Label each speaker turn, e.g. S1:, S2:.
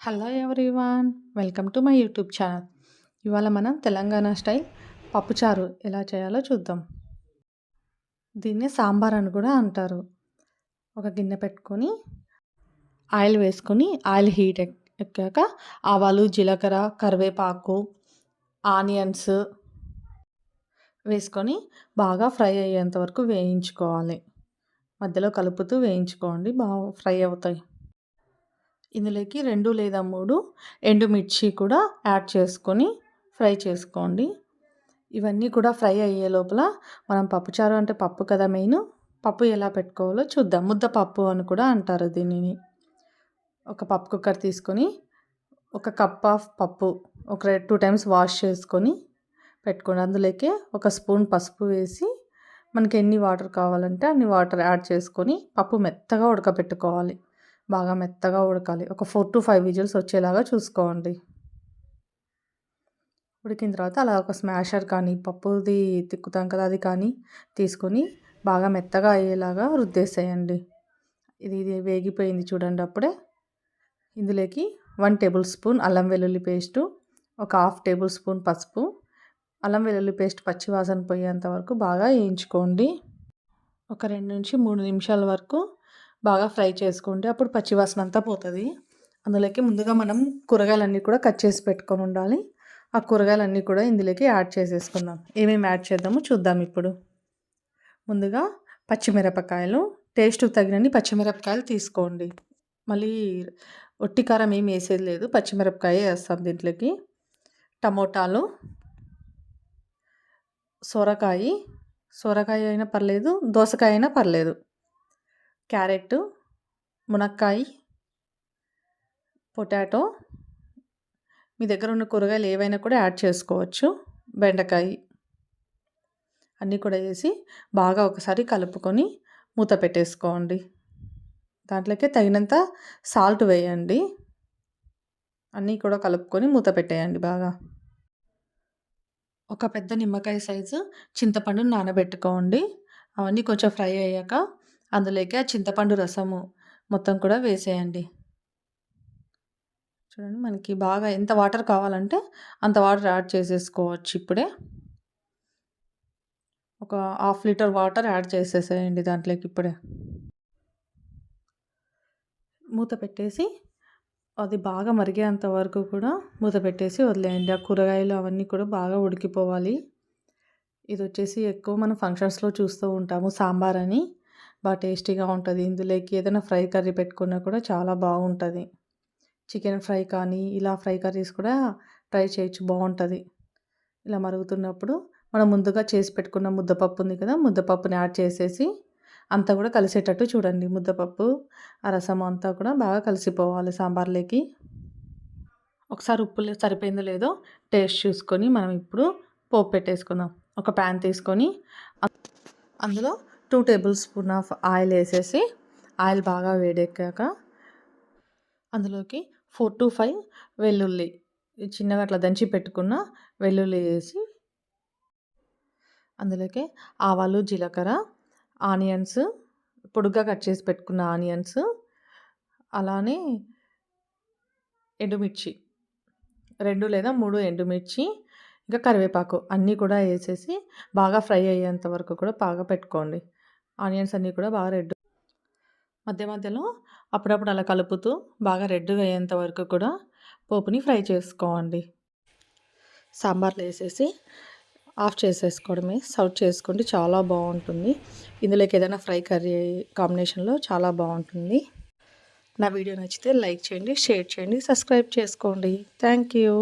S1: Hello everyone welcome to my YouTube channel ఇవాళ మనం Telangana style పప్పుచారు ఎలా చేయాలో చూద్దాం. దీన్ని సాంబార్ అని కూడా అంటారు. ఒక గిన్నె పెట్టుకొని ఆయిల్ వేసుకొని ఆయిల్ హీట్ ఎక్కాక ఆవాలు జీలకర్ర కరివేపాకు ఆనియన్స్ వేసుకొని బాగా ఫ్రై అయ్యేంత వరకు వేయించుకోవాలి. మధ్యలో కలుపుతూ వేయించుకోండి బాగా ఫ్రై అవుతాయి. ఇందులోకి రెండు లేదా మూడు ఎండుమిర్చి కూడా యాడ్ చేసుకొని ఫ్రై చేసుకోండి. ఇవన్నీ కూడా ఫ్రై అయ్యే లోపల మనం పప్పుచారు అంటే పప్పు కదా మెయిన్. పప్పు ఎలా పెట్టుకోవాలో చూద్దాం. ముద్ద పప్పు అని కూడా అంటారు దీనిని. ఒక పప్పు కుక్కర్ తీసుకొని ఒక కప్ ఆఫ్ పప్పు ఒక టూ టైమ్స్ వాష్ చేసుకొని పెట్టుకోండి. అందులోకి ఒక స్పూన్ పసుపు వేసి మనకి ఎన్ని వాటర్ కావాలంటే అన్ని వాటర్ యాడ్ చేసుకొని పప్పు మెత్తగా ఉడకబెట్టుకోవాలి. బాగా మెత్తగా ఉడకాలి. ఒక ఫోర్ టు ఫైవ్ విజిల్స్ వచ్చేలాగా చూసుకోండి. ఉడికిన తర్వాత అలా ఒక స్మాషర్ కానీ పప్పుది తిక్కుతాం కదా అది కానీ తీసుకొని బాగా మెత్తగా అయ్యేలాగా రుద్దేసేయండి. ఇది ఇది వేగిపోయింది చూడండి అప్పుడే. ఇందులోకి వన్ టేబుల్ స్పూన్ అల్లం వెల్లుల్లి పేస్టు ఒక హాఫ్ టేబుల్ స్పూన్ పసుపు అల్లం వెల్లుల్లి పేస్ట్ పచ్చివాసన పోయేంత వరకు బాగా వేయించుకోండి. ఒక రెండు నుంచి మూడు నిమిషాల వరకు బాగా ఫ్రై చేసుకోండి అప్పుడు పచ్చివాసన అంతా పోతుంది. అందులోకి ముందుగా మనం కూరగాయలన్నీ కూడా కట్ చేసి పెట్టుకొని ఉండాలి. ఆ కూరగాయలన్నీ కూడా ఇందులోకి యాడ్ చేసేసుకుందాం. ఏమేమి యాడ్ చేద్దామో చూద్దాం ఇప్పుడు. ముందుగా పచ్చిమిరపకాయలు టేస్ట్ తగినన్ని పచ్చిమిరపకాయలు తీసుకోండి. మళ్ళీ ఒట్టి కారం ఏమి వేసేది లేదు పచ్చిమిరపకాయ వేస్తాం దీంట్లోకి. టమోటాలు సొరకాయ సొరకాయ అయినా పర్లేదు దోసకాయ అయినా పర్లేదు. క్యారెట్ మునక్కాయ పొటాటో. మీ దగ్గర ఉన్న కూరగాయలు ఏవైనా కూడా యాడ్ చేసుకోవచ్చు. బెండకాయ. అన్నీ కూడా వేసి బాగా ఒకసారి కలుపుకొని మూత పెట్టేసుకోండి. దాంట్లోకి తగినంత సాల్ట్ వేయండి. అన్నీ కూడా కలుపుకొని మూత పెట్టేయండి బాగా. ఒక పెద్ద నిమ్మకాయ సైజు చింతపండును నానబెట్టుకోండి. అవన్నీ కొంచెం ఫ్రై అయ్యాక అందులోకి ఆ చింతపండు రసము మొత్తం కూడా వేసేయండి. చూడండి మనకి బాగా ఎంత వాటర్ కావాలంటే అంత వాటర్ యాడ్ చేసేసుకోవచ్చు ఇప్పుడే. ఒక హాఫ్ లీటర్ వాటర్ యాడ్ చేసేసేయండి దాంట్లోకి ఇప్పుడే. మూత పెట్టేసి అది బాగా మరిగేంత వరకు కూడా మూత పెట్టేసి వదిలేయండి. ఆ కూరగాయలు అవన్నీ కూడా బాగా ఉడికిపోవాలి. ఇది వచ్చేసి ఎక్కువ మనం ఫంక్షన్స్లో చూస్తూ ఉంటాము సాంబార్ అని. బాగా టేస్టీగా ఉంటుంది. ఇందులోకి ఏదైనా ఫ్రై కర్రీ పెట్టుకున్నా కూడా చాలా బాగుంటుంది. చికెన్ ఫ్రై కానీ ఇలా ఫ్రై కర్రీస్ కూడా ట్రై చేయొచ్చు. బాగుంటుంది. ఇలా మరుగుతున్నప్పుడు మనం ముందుగా చేసి పెట్టుకున్న ముద్దపప్పు ఉంది కదా ముద్దపప్పుని యాడ్ చేసేసి అంతా కూడా కలిసేటట్టు చూడండి. ముద్దపప్పు ఆ రసం అంతా కూడా బాగా కలిసిపోవాలి సాంబార్లోకి. ఒకసారి ఉప్పు సరిపోయిందో లేదో టేస్ట్ చూసుకొని మనం ఇప్పుడు పోపు పెట్టేసుకుందాం. ఒక ప్యాన్ తీసుకొని అందులో two tablespoon of oil వేసేసి ఆయిల్ బాగా వేడెక్కాక అందులోకి ఫోర్ టు ఫైవ్ వెల్లుల్లి చిన్నగా అట్లా దంచి పెట్టుకున్న వెల్లుల్లి వేసి అందులోకి ఆవాలు జీలకర్ర ఆనియన్స్ పొడుగ్గా కట్ చేసి పెట్టుకున్న ఆనియన్స్ అలానే ఎండుమిర్చి రెండు లేదా మూడు ఎండుమిర్చి ఇంకా కరివేపాకు అన్నీ కూడా వేసేసి బాగా ఫ్రై అయ్యేంత వరకు కూడా బాగా పెట్టుకోండి. ఆనియన్స్ అన్నీ కూడా బాగా రెడ్ మధ్య మధ్యలో అప్పుడప్పుడు అలా కలుపుతూ బాగా రెడ్గా అయ్యేంత వరకు కూడా పోపుని ఫ్రై చేసుకోండి. సాంబార్లో వేసేసి ఆఫ్ చేసేసుకోవడమే సర్వ్ చేసుకోండి చాలా బాగుంటుంది. ఇందులోకి ఏదైనా ఫ్రై కర్రీ కాంబినేషన్లో చాలా బాగుంటుంది. నా వీడియో నచ్చితే లైక్ చేయండి షేర్ చేయండి సబ్స్క్రైబ్ చేసుకోండి. Thank you.